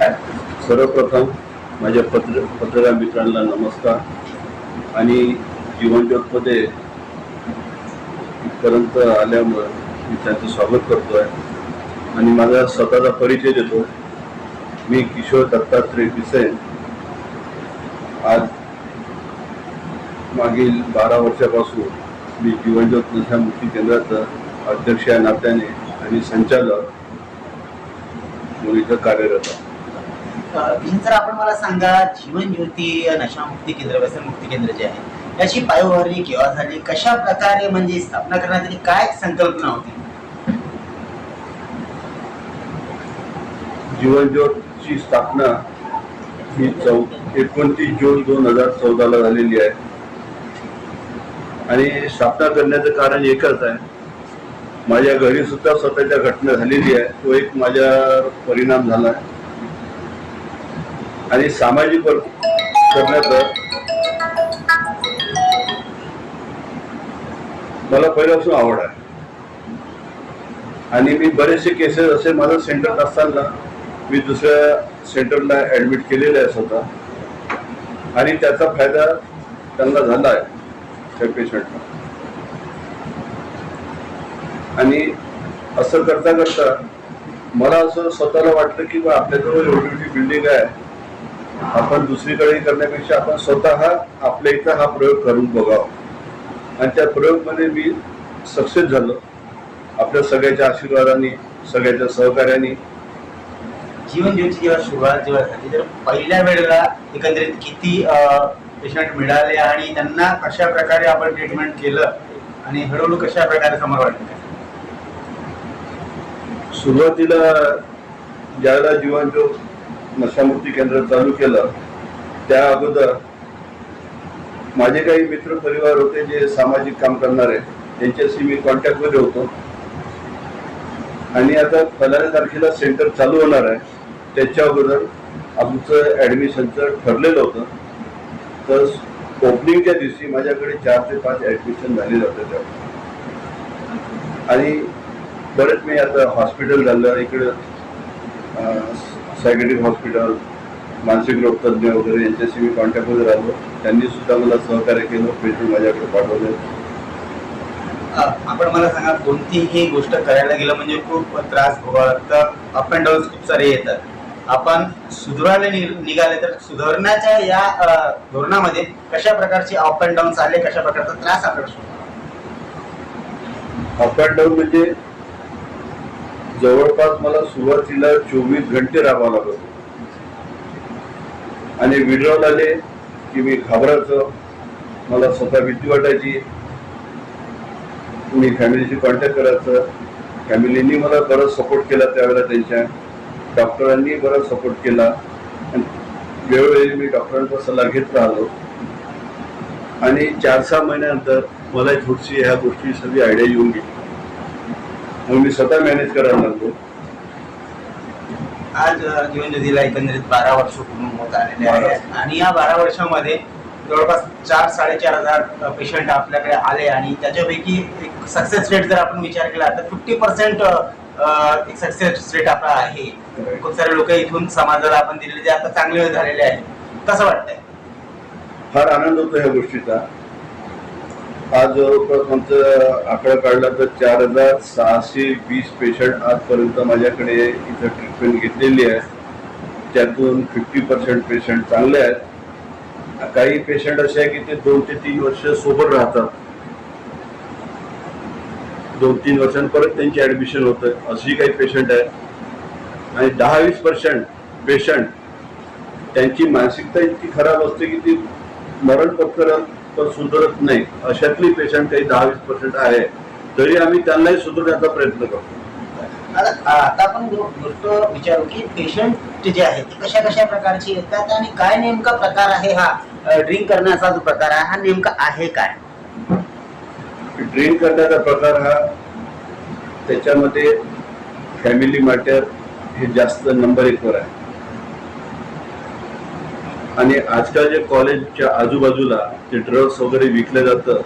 सर्वप्रथम माझ्या पत्र पत्रकार मित्रांना नमस्कार. आणि जीवनज्योतमध्ये इथपर्यंत आल्यामुळं मी त्यांचं स्वागत करतो आहे आणि माझा स्वतःचा परिचय देतो. मी किशोर दत्तात्रय पिसेन आज मागील बारा वर्षापासून मी जीवनज्योत नशा मुक्ती केंद्राचं अध्यक्ष या नात्याने आणि संचालक म्हणून इथं कार्यरत आहे. जर आपण मला सांगा जीवन ज्योती नशामुक्ती केंद्र व्यसन मुक्ती केंद्र जे आहे याची पायउभारणी केव्हा झाली? कशा प्रकारे म्हणजे स्थापना करण्यासाठी काय संकल्पना होती? जीवनज्योतची स्थापना ही चौ एकोणतीस जून दोन हजार चौदाला झालेली आहे. आणि स्थापना करण्याचं कारण एकच आहे. माझ्या घरी सुद्धा स्वतःच्या घटना झालेली आहे. तो एक माझ्या परिणाम झाला. आहे आणि सामाजिक करण्याचं मला पहिल्यापासून आवड आहे. आणि मी बरेचसे केसेस असे माझं सेंटर असताना मी दुसऱ्या सेंटरला ॲडमिट केलेले आहे स्वतः. आणि त्याचा फायदा त्यांना झाला आहे त्या पेशंटला आणि असं करता करता मला असं स्वतःला वाटलं की बा आपल्याजवळ एवढी एवढी बिल्डिंग आहे. आपण दुसरीकडे करण्यापेक्षा आपण स्वतः आपल्या इथं हा प्रयोग करून बघावा. आणि त्या प्रयोगमध्ये मी सक्सेस झालो. आपल्या सगळ्याच्या आशीर्वादाने सगळ्याच्या सहकार्याने. जीवन ज्योतीची जेव्हा सुरुवात जेव्हा झाली तर पहिल्या वेळेला एकंदरीत किती पेशंट मिळाले आणि त्यांना कशा प्रकारे आपण ट्रीटमेंट केलं आणि हळूहळू कशा प्रकारे समोर वाटलं सुरुवातीला ज्यावेळेला जीवनज्योत नशामुक्ती केंद्र चालू केलं त्या अगोदर माझे काही मित्र परिवार होते जे सामाजिक काम करणारे त्यांच्याशी मी कॉन्टॅक्टमध्ये होतो. आणि आता पंधरा तारखेला सेंटर चालू होणार आहे. त्याच्या अगोदर आमचं ॲडमिशनचं ठरलेलं होतं. तर ओपनिंगच्या दिवशी माझ्याकडे चार ते पाच ॲडमिशन झालेलं होतं त्या आणि बरेच मी आता हॉस्पिटल झालं इकडं सायकेट्रिक हॉस्पिटल मानसिक रोग तज्ज्ञ वगैरे यांच्याशी मी कॉन्टॅक्टमध्ये राहिलो. त्यांनी सुद्धा मला सहकार्य केलं पेशंट माझ्याकडे पाठवले. आपण मला सांगा कोणतीही गोष्ट करायला गेलं म्हणजे खूप त्रास लागतं. अप अँड डाऊन खूप सारे येतात. आपण सुधारायला नि- निघाले तर सुधारण्याच्या या धोरणामध्ये कशा प्रकारचे अप अँड डाऊन आले कशा प्रकारचा त्रास आपल्याला अप अँड डाऊन म्हणजे जवळपास मला सुरुवातीला चोवीस घंटे राहावं लागत होतं. आणि विड्रॉल आले की मी घाबरायचो. मला स्वतः भीती वाटायची. मी फॅमिलीशी कॉन्टॅक्ट करायचं. फॅमिलीनी मला बरंच सपोर्ट केला त्यावेळेला त्यांच्या. डॉक्टरांनी बराच सपोर्ट केला. आणि वेळोवेळी मी डॉक्टरांचा सल्ला घेत राहिलो. आणि चार सहा महिन्यानंतर मला थोडीशी ह्या गोष्टी सगळी आयडिया येऊन गेली. मग मी स्वतः मॅनेज करायला लागलो. आज जीवन ज्योतीला एकंदरीत बारा वर्ष पूर्ण होत आलेले. आहेत. आणि या बारा वर्षामध्ये जवळपास चार साडेचार हजार पेशंट आपल्याकडे आले आणि त्याच्यापैकी एक सक्सेस रेट जर आपण विचार केला तर फिफ्टी पर्सेंट एक सक्सेस रेट आपला आहे. खूप सारे लोक इथून समाजाला आपण दिलेले जे आता चांगले झालेले आहेत. कसं वाटतंय? फार आनंद होतो ह्या गोष्टीचा. आज जवळपास आमचं आकडा काढला तर चार हजार सहाशे वीस पेशंट आजपर्यंत माझ्याकडे इथं ट्रीटमेंट घेतलेली आहे त्यातून फिफ्टी पर्सेंट पेशंट चांगले आहेत. काही पेशंट असे आहे की ते दोन ते तीन वर्ष सोबत राहतात. दोन तीन वर्षांपर्यंत परत त्यांची ऍडमिशन होतं. अशी काही पेशंट आहेत. आणि दहा वीस पर्सेंट पेशंट त्यांची मानसिकता इतकी खराब असते की ती मरण पत्करात पण सुधारत नाही. अशातली पेशंट काही दहा वीस पर्सेंट आहे. तरी आम्ही त्यांनाही सुधारण्याचा प्रयत्न करतो. आता आपण गोष्ट विचारू की पेशंट जे आहे ते कशा कशा प्रकारचे येतात आणि काय नेमका प्रकार आहे हा? ड्रिंक करण्याचा जो प्रकार आहे हा नेमका आहे काय? ड्रिंक करण्याचा प्रकार हा त्याच्यामध्ये फॅमिली मॅटर हे जास्त नंबर एकवर आहे. आणि आजकाल जे कॉलेजच्या आजूबाजूला ते ड्रग्स वगैरे विकलं जातं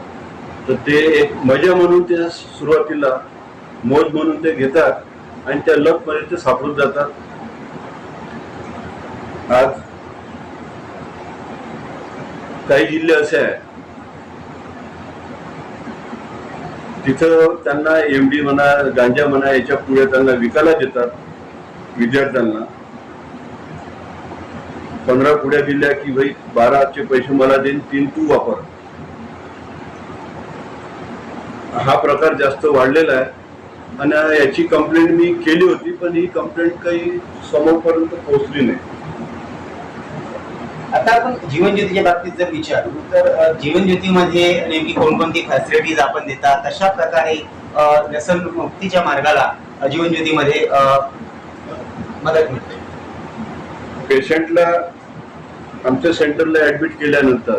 तर ते एक मजा म्हणून ते सुरुवातीला मोज म्हणून ते घेतात आणि त्या लपमध्ये ते सापडून जातात. आज काही जिल्हे असे आहे तिथं त्यांना एम डी म्हणा गांजा म्हणा याच्यापुढे त्यांना विकायला देतात विद्यार्थ्यांना. पंधरा पुढ्या दिल्या की भाई बाराचे पैसे मला देईन तीन तू वापर. हा प्रकार जास्त वाढलेला आहे. आणि याची कंप्लेंट मी केली होती पण ही कंप्लेंट काही समोरपर्यंत पोहोचली नाही. आता आपण जीवन ज्योतीच्या बाबतीत जर विचारू तर अ, जीवन ज्योतीमध्ये नेमकी कोणकोणती फॅसिलिटीज आपण देतात कशा प्रकारे अ, व्यसन मुक्तीच्या मार्गाला अ, जीवन ज्योतीमध्ये अ, मदत मिळते? पेशंटला आमच्या सेंटरला ॲडमिट केल्यानंतर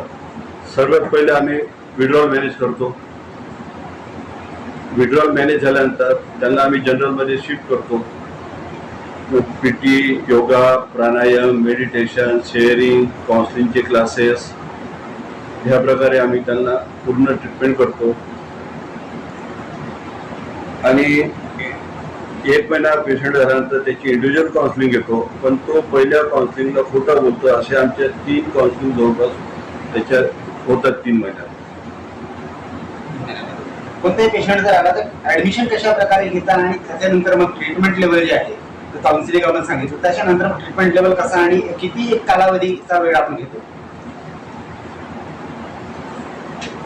सर्वात पहिले आम्ही विड्रॉल मॅनेज करतो. विड्रॉल मॅनेज झाल्यानंतर त्यांना आम्ही जनरलमध्ये शिफ्ट करतो. P T yoga pranayama meditation sharing काउन्सिलिंगचे classes ह्या प्रकारे आम्ही त्यांना पूर्ण ट्रीटमेंट करतो. आणि एक महिना पेशंट झाल्यानंतर त्याची इंडिव्हिज्युअल काउन्सिलिंग घेतो पण तो पहिल्या काउन्सिलिंगला खोटा बोलतो असे आमच्या तीन काउन्सिलिंग जवळपास त्याच्यात होतात तीन महिन्यात. कोणताही पेशंट जर आला तर ऍडमिशन कशा प्रकारे घेतात आणि त्याच्यानंतर मग ट्रीटमेंट लेवल जे आहे काउन्सिलिंग आपण सांगितलं त्याच्यानंतर मग ट्रीटमेंट लेवल कसा आणि किती एक कालावधीचा वेळ आपण घेतो?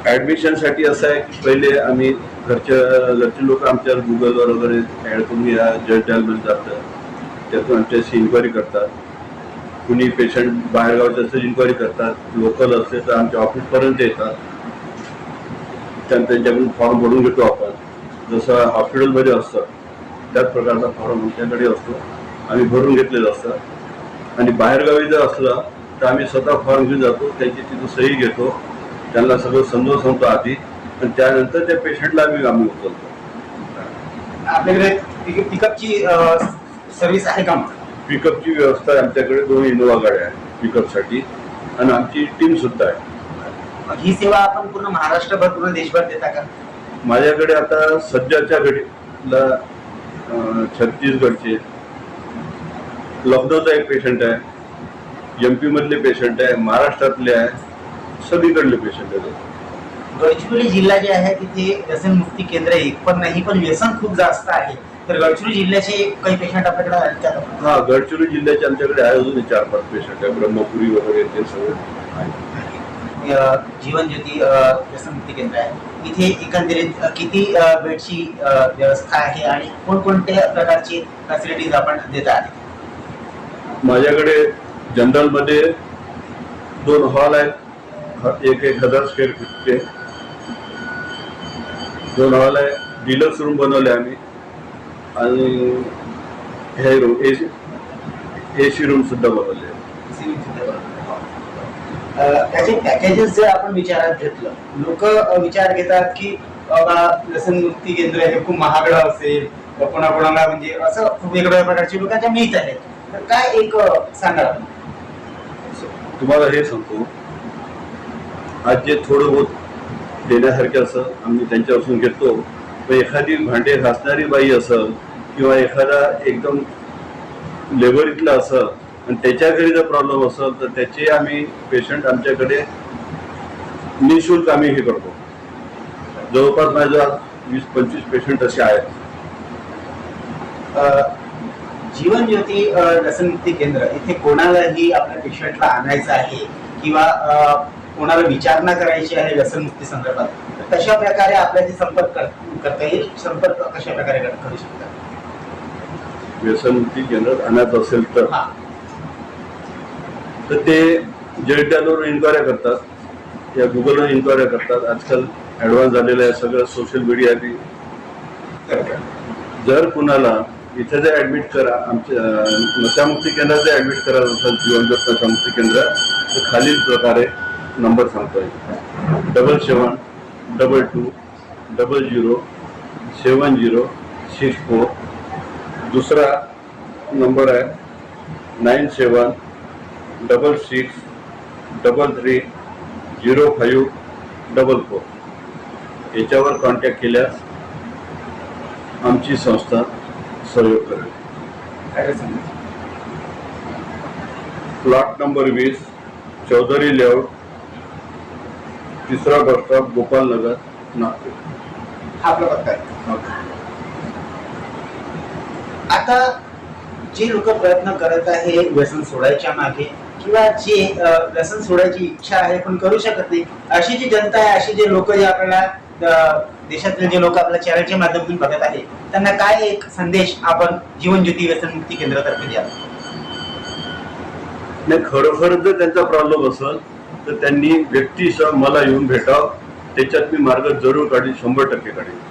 ॲडमिशनसाठी असं आहे की पहिले आम्ही घरच्या घरचे लोक आमच्या गुगलवर वगैरे ॲड करून या जर्नलमध्ये जातात त्यातून आमच्याशी इन्क्वायरी करतात. कुणी पेशंट बाहेरगावचे असेल इन्क्वायरी करतात. लोकल असले तर आमच्या ऑफिसपर्यंत येतात. त्यां- त्यांच्याकडून फॉर्म भरून घेतो आपण. जसं हॉस्पिटलमध्ये असतं त्याच प्रकारचा फॉर्म आमच्याकडे असतो. आम्ही भरून घेतलेलं असतं. आणि बाहेरगावी जर असलं तर आम्ही स्वतः फॉर्म घेऊन जातो. त्यांची तिथं सही घेतो. त्यांना सगळं समजावून सांगतो आधी. आणि त्यानंतर त्या पेशंटला आम्ही आम्ही उचलतो. आपल्याकडे पिक- पिकअपची सर्व्हिस आहे का? पिकअपची व्यवस्था आहे आमच्याकडे दोन इनोवा गाड्या आहेत पिकअपसाठी आणि आमची टीम सुद्धा आहे. ही सेवा आपण पूर्ण महाराष्ट्रभर पूर्ण देशभर देता का? माझ्याकडे आता सध्याच्या घडीला छत्तीसगडचे लखनौचा एक पेशंट आहे. एम पी मधले पेशंट आहे. महाराष्ट्रातले आहे. सगळीकडले पेशंट आहेत. गडचिरोली जिल्हा जे आहे तिथे व्यसन मुक्ती केंद्र एक पण नाही पण व्यसन खूप जास्त आहे. तर गडचिरोली जिल्ह्याचे काही पेशंट आपल्याकडे का? हा गडचिरोली जिल्ह्याचे आमच्याकडे आहे अजून चार पाच पेशंट आहे. ब्रह्मपुरी वगैरे ते सगळे आहे. अ, जीवन ज्योती अ, व्यसन मुक्ती केंद्र आहे. इथे एकंदरीत अ, किती अ, बेडची अ, व्यवस्था आहे आणि कोणकोणत्या प्रकारची फॅसिलिटीज आपण देत आहात? माझ्याकडे जनरलमध्ये दोन हॉल आहेत. एक एक हजार स्क्वेअर फीटचे दोन हॉल आहे डिलक्स रूम बनवले आम्ही. आणि हे room A C A C room सुद्धा बनवले. त्याचे पॅकेजेस जर आपण विचारात घेतलं लोक विचार घेतात की बाबा व्यसनमुक्ती केंद्र हे खूप महागडं असेल कोणाकोणाला म्हणजे असं खूप वेगवेगळ्या प्रकारची लोकांच्या मिळत आहेत. तर काय एक सांगा. तुम्हाला हे सांगतो आज जे थोडं बहुत देण्यासारखं असं आम्ही त्यांच्यापासून घेतो पण एखादी भांडे घासणारी बाई असेल किंवा एखादा एकदम लेबरीतला असेल आणि त्याच्या घरी जर प्रॉब्लेम असेल तर त्याचे आम्ही पेशंट आमच्याकडे निशुल्क आम्ही हे करतो. जवळपास माझ्या वीस पंचवीस पेशंट असे आहेत. जीवन ज्योती अ, व्यसनमुक्ती केंद्र इथे कोणालाही आपल्या पेशंटला आणायचं आहे किंवा कोणाला विचारणा करायची आहे व्यसनमुक्ती संदर्भात तर कशा प्रकारे आपल्याशी संपर्क कर- करता येईल. संपर्क कशा प्रकारे कर- करू शकता? व्यसनमुक्ती केंद्रात आणायचं असेल तर? तर ते जेडॅलवर इन्क्वायऱ्या करतात. या गुगलवर इन्क्वायऱ्या करतात. आजकाल ॲडव्हान्स झालेलं आहे सगळं सोशल मीडिया बी. जर कुणाला इथे जर ॲडमिट करा आमच्या नशामुक्ती केंद्रात जर ॲडमिट करायचं असेल जीवनज्योत नशामुक्ती केंद्र तर खालील प्रकारे नंबर सांगतोय. Double seven double two double zero seven zero six four. दुसरा नंबर आहे nine seven double six double three zero five double four. याच्यावर कॉन्टॅक्ट केल्यास आमची संस्था सहयोग करेल. प्लॉट नंबर वीस चौधरी लेआउट तिसरा बस स्टॉप गोपालनगर नागपूर. हा आता जे लोक प्रयत्न करत आहे व्यसन सोडायच्या मागे किंवा जे व्यसन सोडायची इच्छा आहे पण करू शकत नाही अशी जी जनता आहे अशी जे लोक जे आपल्याला देशातले जे लोक आपल्या चॅनलच्या माध्यमातून बघत आहे त्यांना काय एक संदेश आपण जीवन ज्योती व्यसन मुक्ती केंद्रातर्फे द्या नाही खरोखर जर त्यांचा प्रॉब्लेम असेल तर त्यांनी व्यक्तीसह मला येऊन भेटावं. त्याच्यात मी मार्ग जरूर काढेन शंभर टक्के काढेन.